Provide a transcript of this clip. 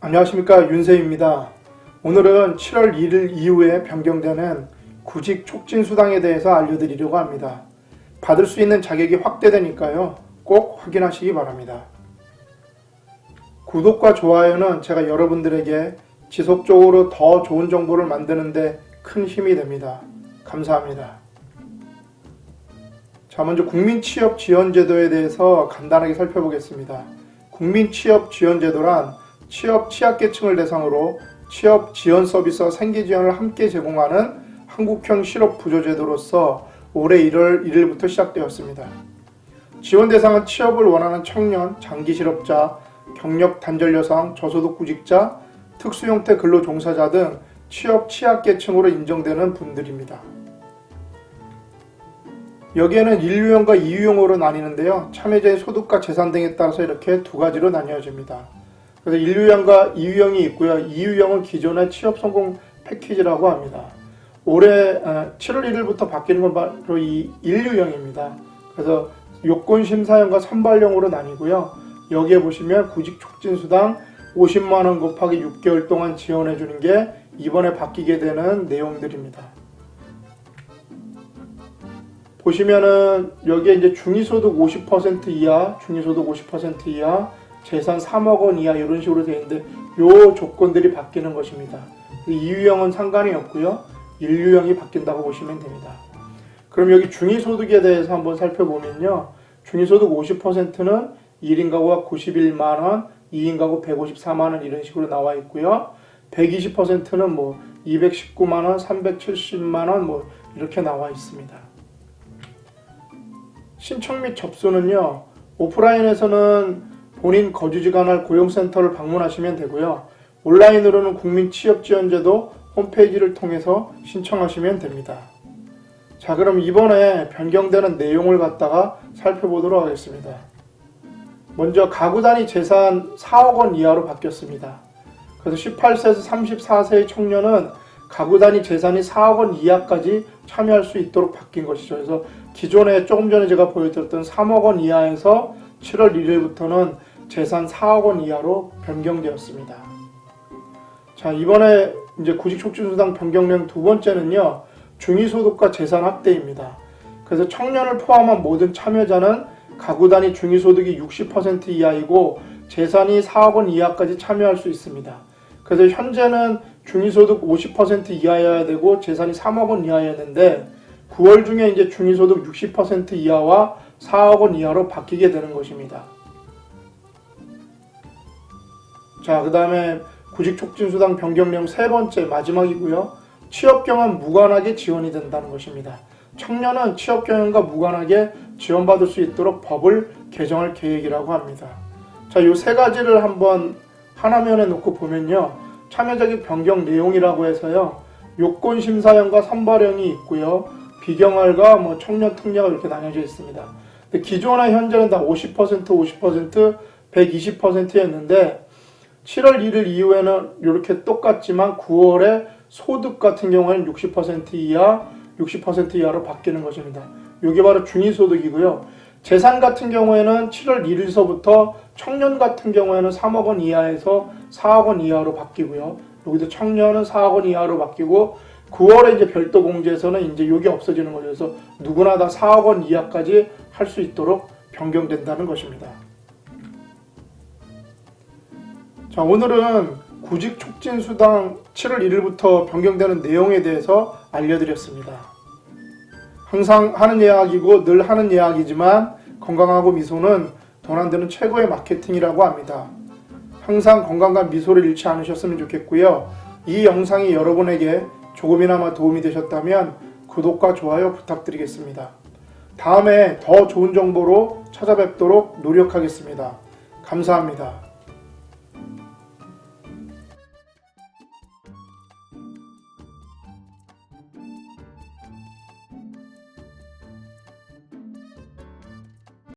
안녕하십니까 윤세입니다. 오늘은 7월 1일 이후에 변경되는 구직 촉진 수당에 대해서 알려드리려고 합니다. 받을 수 있는 자격이 확대되니까요. 꼭 확인하시기 바랍니다. 구독과 좋아요는 제가 여러분들에게 지속적으로 더 좋은 정보를 만드는데 큰 힘이 됩니다. 감사합니다. 자, 먼저 국민취업지원제도에 대해서 간단하게 살펴보겠습니다. 국민취업지원제도란 취업 취약계층을 대상으로 취업 지원 서비스와 생계 지원을 함께 제공하는 한국형 실업 부조 제도로서 올해 1월 1일부터 시작되었습니다. 지원 대상은 취업을 원하는 청년, 장기 실업자, 경력 단절 여성, 저소득 구직자, 특수 형태 근로 종사자 등 취업 취약계층으로 인정되는 분들입니다. 여기에는 1유형과 2유형으로 나뉘는데요. 참여자의 소득과 재산 등에 따라서 이렇게 두 가지로 나뉘어집니다. 그래서 1유형과 2유형이 있고요. 2유형은 기존의 취업 성공 패키지라고 합니다. 올해 7월 1일부터 바뀌는 건 바로 이 1유형입니다. 그래서 요건 심사형과 선발형으로 나뉘고요. 여기에 보시면 구직 촉진 수당 50만 원 곱하기 6개월 동안 지원해 주는 게 이번에 바뀌게 되는 내용들입니다. 보시면은 여기에 이제 중위소득 50% 이하, 중위소득 50% 이하, 재산 3억 원 이하 이런 식으로 되어 있는데 요 조건들이 바뀌는 것입니다. 2유형은 상관이 없고요. 1유형이 바뀐다고 보시면 됩니다. 그럼 여기 중위소득에 대해서 한번 살펴보면요. 중위소득 50%는 1인 가구가 91만 원, 2인 가구 154만 원 이런 식으로 나와 있고요. 120%는 뭐 219만 원, 370만 원 뭐 이렇게 나와 있습니다. 신청 및 접수는요. 오프라인에서는 본인 거주지 관할 고용센터를 방문하시면 되고요. 온라인으로는 국민취업지원제도 홈페이지를 통해서 신청하시면 됩니다. 자, 그럼 이번에 변경되는 내용을 갖다가 살펴보도록 하겠습니다. 먼저 가구 단위 재산 4억 원 이하로 바뀌었습니다. 그래서 18세에서 34세의 청년은 가구 단위 재산이 4억 원 이하까지 참여할 수 있도록 바뀐 것이죠. 그래서 기존에 조금 전에 제가 보여드렸던 3억 원 이하에서 7월 1일부터는 재산 4억 원 이하로 변경되었습니다. 자, 이번에 이제 구직촉진수당 변경령 두 번째는요, 중위소득과 재산 확대입니다. 그래서 청년을 포함한 모든 참여자는 가구 단위 중위소득이 60% 이하이고 재산이 4억 원 이하까지 참여할 수 있습니다. 그래서 현재는 중위소득 50% 이하여야 되고 재산이 3억 원 이하였는데 9월 중에 이제 중위소득 60% 이하와 4억 원 이하로 바뀌게 되는 것입니다. 자, 그 다음에 구직촉진수당 변경령 세 번째 마지막이고요. 취업 경험 무관하게 지원이 된다는 것입니다. 청년은 취업 경험과 무관하게 지원받을 수 있도록 법을 개정할 계획이라고 합니다. 자, 이세 가지를 한번 하나면에 놓고 보면요. 참여자격 변경 내용이라고 해서요. 요건 심사형과 선발형이 있고요. 비경활과 뭐 청년 특례가 이렇게 나뉘어져 있습니다. 기존과 현재는 다 50%, 50%, 120%였는데 7월 1일 이후에는 이렇게 똑같지만 9월에 소득 같은 경우에는 60% 이하, 60% 이하로 바뀌는 것입니다. 이게 바로 중위소득이고요. 재산 같은 경우에는 7월 1일서부터 청년 같은 경우에는 3억 원 이하에서 4억 원 이하로 바뀌고요. 여기도 청년은 4억 원 이하로 바뀌고 9월에 이제 별도 공제에서는 이제 이게 없어지는 거죠. 그래서 누구나 다 4억 원 이하까지 할 수 있도록 변경된다는 것입니다. 자, 오늘은 구직 촉진 수당 7월 1일부터 변경되는 내용에 대해서 알려드렸습니다. 항상 하는 이야기고 늘 하는 이야기지만 건강하고 미소는 돈 안 드는 최고의 마케팅이라고 합니다. 항상 건강과 미소를 잃지 않으셨으면 좋겠고요. 이 영상이 여러분에게 조금이나마 도움이 되셨다면 구독과 좋아요 부탁드리겠습니다. 다음에 더 좋은 정보로 찾아뵙도록 노력하겠습니다. 감사합니다.